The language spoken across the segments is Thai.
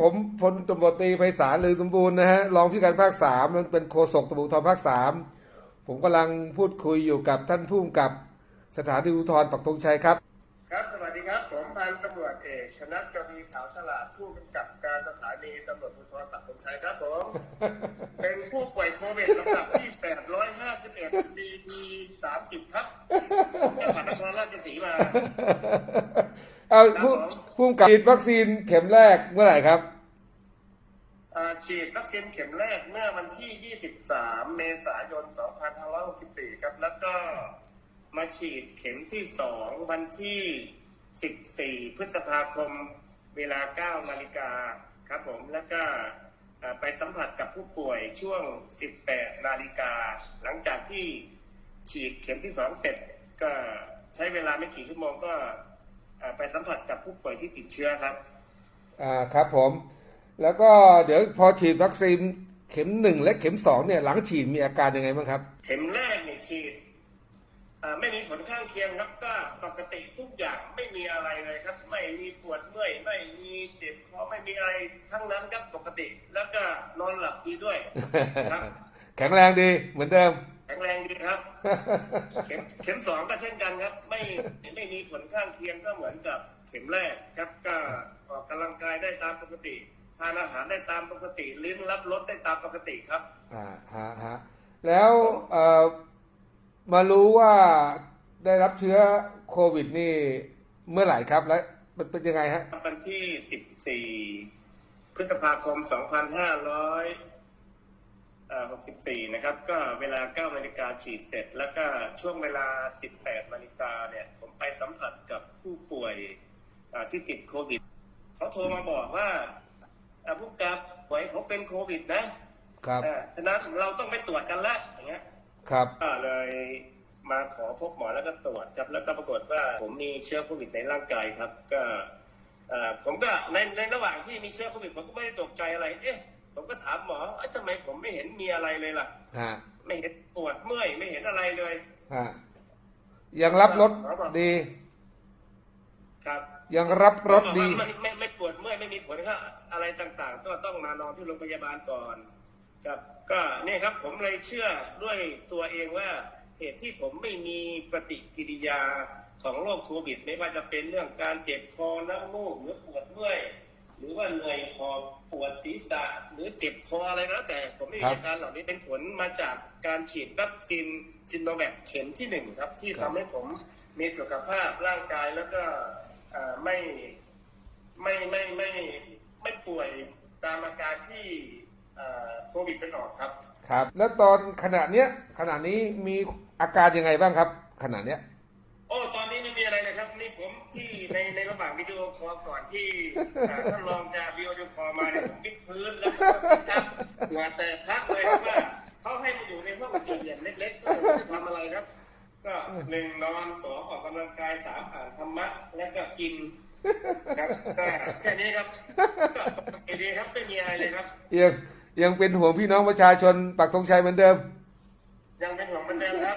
ผมพลตำรวจตรีไพศาลลือสมบูรณ์นะฮะรองผู้การภาคสามนั้นเป็นโฆษกตำรวจภูธรภาคสามผมกำลังพูดคุยอยู่กับท่านผู้กำกับสถานีอุทธรปักธงชัยครับ ครับสวัสดีครับ ผมพันตำรวจเอกชนะกวีขาวฉลาดผู้กำกับการสถานีตำรวจภูธรปักธงชัยครับผมเป็นผู้ป่วยโควิดลำดับที่ 851 CT 30 ครับจังหวัดนครราชสีมา เอาผู้ผมผู้กำกับฉีดวัคซีนเข็มแรกเมื่อไหร่ครับฉีดวัคซีนเข็มแรกเมื่อวันที่ 23 เมษายน 2564 ครับ แล้วก็มาฉีดเข็มที่ 2 วันที่ 14 พฤษภาคม เวลา 9 นาฬิกาครับผม แล้วก็ไปสัมผัสกับผู้ป่วยช่วง 18 นาฬิกา หลังจากที่ฉีดเข็มที่ 2 เสร็จก็ใช้เวลาไม่กี่ชั่วโมงก็ ไปสัมผัสกับผู้ป่วยที่ติดเชื้อครับ อ่าครับผม แล้วก็เดี๋ยวพอฉีดวัคซีนเข็มหนึ่งและเข็มสองเนี่ยหลังฉีดมีอาการยังไงบ้างครับ เข็มแรกเนี่ยฉีดอ่าไม่มีผลข้างเคียงครับก็ปกติทุกอย่างไม่มีอะไรเลยครับ ไม่มีปวดเมื่อยไม่มีเจ็บคอไม่มีอะไรทั้งนั้นครับปกติ แล้วก็นอนหลับดีด้วยครับ แข็งแรงดีเหมือนเดิมแข็งแรงดีครับ เข็มเข็มสองก็เช่นกันครับ ไม่ไม่มีผลข้างเคียงก็เหมือนกับเข็มแรกครับก็ออกกำลังกายได้ตามปกติทานอาหารได้ตามปกติลิ้นรับรสได้ตามปกติครับอ่าฮะฮะแล้วเอ่อมารู้ว่าได้รับเชื้อโควิดนี่เมื่อไหร่ครับและมันเป็นยังไงฮะวันที่14พฤษภาคม2564นะครับ ก็เวลา 9 นาฬิกาฉีดเสร็จ แล้วก็ช่วงเวลา 18 นาฬิกาเนี่ย ผมไปสัมผัสกับผู้ป่วยอ่าที่ติดโควิด เขาโทรมาบอกว่าอ่าผู้กำกับป่วยเขาเป็นโควิดนะ ครับอ่าฉะนั้นเราต้องไปตรวจกันละอย่างเงี้ย ครับก็เลยมาขอพบหมอแล้วก็ตรวจครับ แล้วก็ปรากฏว่าผมมีเชื้อโควิดในร่างกายครับ ก็เอ่อผมก็ในในระหว่างที่มีเชื้อโควิดผมก็ไม่ได้ตกใจอะไร เอ๊ะ ผมก็ถามหมอเอ้ยทำไมผมไม่เห็นมีอะไรเลยล่ะฮะไม่เห็นปวดเมื่อยไม่เห็นอะไรเลยฮะยังรับรสดี ครับ ยังรับรสดีหมอบอกว่าไม่ไม่ไม่ปวดเมื่อยไม่มีผลครับอะไรต่างๆ ก็ต้องมานอนที่โรงพยาบาลก่อน ครับ ก็เนี่ยครับ ผมเลยเชื่อด้วยตัวเองว่าเหตุที่ผมไม่มีปฏิกิริยาของโรคโควิด ไม่ว่าจะเป็นเรื่องการเจ็บคอน้ำมูกหรือปวดเมื่อย หรือว่าเหนื่อยหอบปวดศีรษะหรือเจ็บคออะไรก็แล้วแต่ผมไม่มีครับอาการเหล่านี้เป็นผลมาจากการฉีดวัคซีนซินโนแวคเข็มที่หนึ่งครับ ที่ครัทำบให้ผมมีสุขภาพร่างกายแล้วก็เอ่อไม่ไม่ไม่ไม่ไม่ป่วยตามอาการที่เอ่อโควิดเป็นออกครับ ครับ แล้วตอนขณะเนี้ยขณะนี้มีอาการยังไงบ้างครับ ขณะเนี้ย โอ้ ตอนนี้ไม่มี อะไรเลยครับนี่ผมที่ในในระหว่างวิดีโอคอลก่อนที่อ่าท่านรองจะวิดีโอคอลมาเนี่ยผมวิดพื้นแล้วก็สิครับเหงื่อแตกพักเลยเพราะว่าเขาให้มาอยู่ในห้องสี่เหลี่ยมเล็กๆก็ไม่ได้ทำอะไรครับ ก็หนึ่งนอนสองออกกำลังกายสามอ่านธรรมะแล้วก็กินครับก็แค่นี้ครับก็ปกติดีครับไม่มีอะไรเลยครับ ยังยังเป็นห่วงพี่น้องประชาชนปักธงชัยเหมือนเดิม ยังเป็นห่วงเหมือนเดิมครับ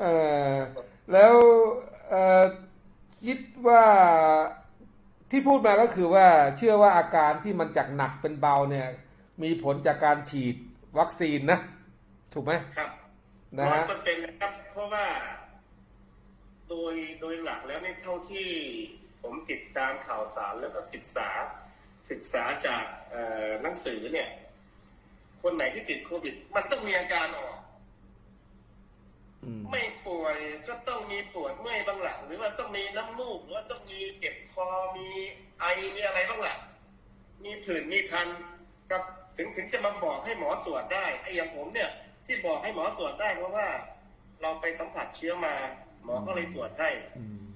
เอ่อแล้วเอ่อคิดว่าที่พูด มาก็คือว่าเชื่อว่าอาการที่มันจากหนักเป็นเบาเนี่ย มีผลจากการฉีดวัคซีนนะ ถูกไหมครับนะร้อยฮะเปอร์เซ็นต์นะครับ เพราะว่า โดยโดยหลักแล้วในยเท่าที่ผมติดตามข่าวสารแล้วก็ศึกษาศึกษาจากเอ่อหนังสือเนี่ย คนไหนที่ติดโควิด มันต้องมีอาการออกอืมไม่ป่วยก็ต้องมีปวดเมื่อยบ้างหลังหรือว่าต้องมีน้ำมูกหรือว่าต้องมีเจ็บคอมีไอ มีอะไรบ้างหลังมีผื่นมีคันกับถึงถึงจะมาบอกให้หมอตรวจได้ไอ้อย่างผมเนี่ย ที่บอกให้หมอตรวจได้เพราะว่า เราไปสัมผัสเชื้อมา หมอก็เลยตรวจให้อืม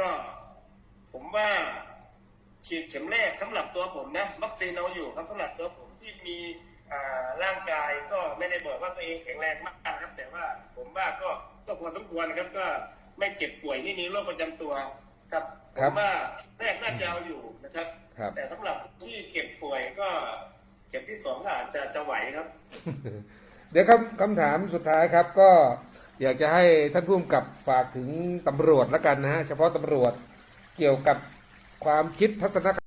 ก็ผมว่าฉีดเข็มแรกสำหรับตัวผมนะวัคซีนเอาอยู่ครับสำหรับตัวผมที่มีอ่าร่างกายก็ไม่ได้บอกว่าตัวเองแข็งแรงมากนะครับ แต่ว่าผมว่าก็ก็พอสมควรครับก็ไม่เจ็บป่วยไม่มีโรคประจำตัว ครับผมว่าแรกน่าจะเอาอยู่นะครับ ครับ แต่สำหรับที่เก็บป่วยก็เข็มที่สองก็อาจจะจะไหวครับ เดี๋ยวคำคำถามสุดท้ายครับก็อยากจะให้ท่านผู้กำกับฝากถึงตำรวจแล้วกันนะฮะเฉพาะตำรวจเกี่ยวกับความคิดทัศนค